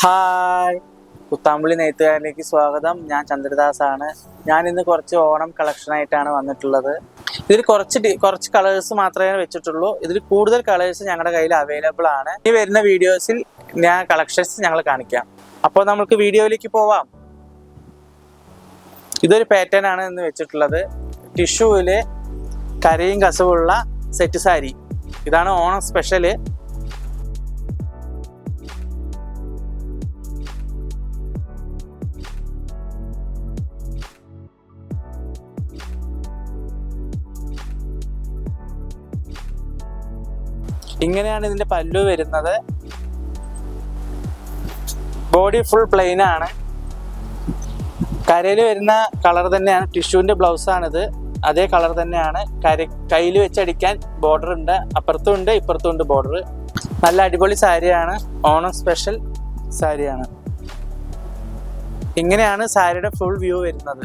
Hi. Kuthampully നെയ്ത്തുകാരിലേക്ക് സ്വാഗതം. ഞാൻ ചന്ദ്രദാസ് ആണ് ഞാൻ ഇന്ന് കുറച്ച് ഓണം കളക്ഷൻ ആയിട്ടാണ് വന്നിട്ടുള്ളത്. ഇതിൽ കുറച്ച് കുറച്ച് കളേഴ്സ് മാത്രമേ വെച്ചിട്ടുള്ളൂ. ഇതിൽ കൂടുതൽ കളേഴ്സ് ഞങ്ങളുടെ കയ്യിൽ അവൈലബിൾ ആണ്. ഈ വരുന്ന വീഡിയോസിൽ ഞാൻ കളക്ഷൻസ് ഞങ്ങൾ കാണിക്കാം. അപ്പോൾ നമുക്ക് വീഡിയോയിലേക്ക് പോവാം. ഇതൊരു പാറ്റേൺ ആണ് ഇന്ന് വെച്ചിട്ടുള്ളത്. ടിഷ്യൂവിൽ കരയും കസവുള്ള സെറ്റ് സാരി. ഇതാണ് ഓണം സ്പെഷ്യൽ ഇങ്ങനെയാണ് ഇതിന്റെ പല്ലു വരുന്നത്. ബോഡി ഫുൾ പ്ലെയിൻ ആണ്. കരയിൽ വരുന്ന കളർ തന്നെയാണ്. ടിഷ്യൂവിന്റെ ബ്ലൗസ് ആണിത്. അതേ കളർ തന്നെയാണ്. കര കയ്യിൽ വെച്ചടിക്കാൻ ബോർഡർ ഉണ്ട്. അപ്പുറത്തും ഉണ്ട് ഇപ്പുറത്തും ഉണ്ട് ബോർഡർ നല്ല അടിപൊളി സാരിയാണ്. ഓണം സ്പെഷ്യൽ സാരിയാണ്. ഇങ്ങനെയാണ് സാരിയുടെ ഫുൾ വ്യൂ വരുന്നത്.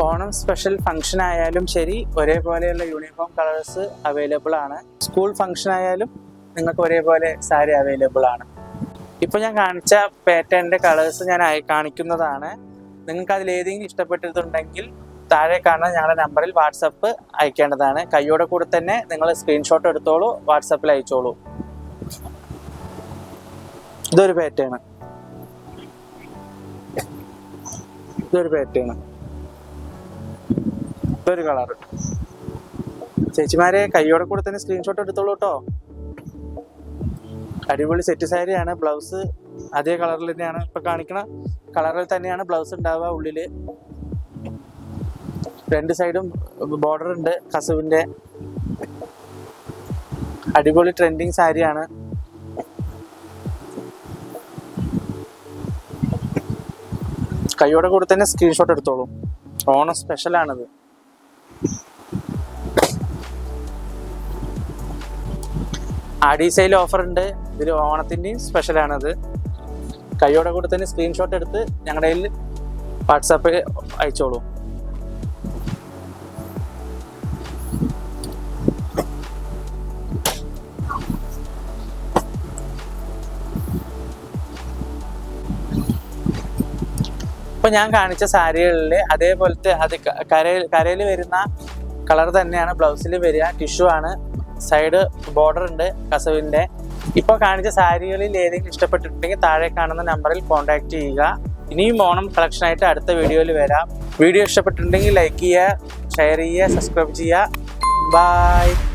ഓണം സ്പെഷ്യൽ ഫംഗ്ഷൻ ആയാലും ശരി ഒരേപോലെയുള്ള യൂണിഫോം കളേഴ്സ് അവൈലബിൾ ആണ്. സ്കൂൾ ഫംഗ്ഷൻ ആയാലും നിങ്ങൾക്ക് ഒരേപോലെ സാരി അവൈലബിൾ ആണ്. ഇപ്പൊ ഞാൻ കാണിച്ച പാറ്റേണിന്റെ കളേഴ്സ് ഞാൻ കാണിക്കുന്നതാണ്. നിങ്ങൾക്ക് അതിൽ ഏതെങ്കിലും ഇഷ്ടപ്പെട്ടിട്ടുണ്ടെങ്കിൽ താഴെ കാണുന്ന ഞങ്ങളുടെ നമ്പറിൽ വാട്സപ്പ് അയക്കേണ്ടതാണ്. കൈയോടെ കൂടെ തന്നെ നിങ്ങൾ സ്ക്രീൻഷോട്ട് എടുത്തോളൂ വാട്സപ്പിൽ അയച്ചോളൂ. ഇതൊരു പാറ്റേൺ ഇതൊരു പാറ്റേൺ ഇതൊരു കളർ. ചേച്ചിമാരെ കൈയോടെ കൂടെ തന്നെ സ്ക്രീൻഷോട്ട് എടുത്തോളൂ കേട്ടോ അടിപൊളി സെറ്റ് സാരിയാണ് ബ്ലൗസ് അതേ കളറിൽ തന്നെയാണ് ഇപ്പൊ കാണിക്കണ. കളറിൽ തന്നെയാണ് ബ്ലൗസ് ഉണ്ടാവുക ഉള്ളിൽ. രണ്ട് സൈഡും ബോർഡർ ഉണ്ട് കസുവിന്റെ അടിപൊളി ട്രെൻഡിങ് സാരിയാണ് കൈയോടെ കൂടെ തന്നെ സ്ക്രീൻഷോട്ട് എടുത്തോളൂ. ഓണം സ്പെഷ്യൽ സെയിൽ ഓഫർ ഉണ്ട്. ഇതിൽ ഓണത്തിന്റെയും സ്പെഷ്യൽ ആണത്. കൈയോടെ കൂടെ തന്നെ സ്ക്രീൻഷോട്ട് എടുത്ത് ഞങ്ങളുടെ കയ്യിൽ വാട്സാപ്പിൽ അയച്ചോളൂ. ഇപ്പൊ ഞാൻ കാണിച്ച സാരികളിൽ അതേപോലത്തെ അത് കരയിൽ കരയിൽ വരുന്ന കളർ തന്നെയാണ്. ബ്ലൗസിൽ വരിക ടിഷ്യൂ ആണ്. സൈഡ് ബോർഡർ ഉണ്ട് കസവിന്റെ. ഇപ്പോൾ കാണിച്ച സാരികളിൽ ഏതെങ്കിലും ഇഷ്ടപ്പെട്ടിട്ടുണ്ടെങ്കിൽ താഴെ കാണുന്ന നമ്പറിൽ കോൺടാക്ട് ചെയ്യുക. ഇനിയും ഓണം കളക്ഷൻ ആയിട്ട് അടുത്ത വീഡിയോയിൽ വരാം. വീഡിയോ ഇഷ്ടപ്പെട്ടിട്ടുണ്ടെങ്കിൽ ലൈക്ക് ചെയ്യുക ഷെയർ ചെയ്യുക സബ്സ്ക്രൈബ് ചെയ്യുക. ബൈ.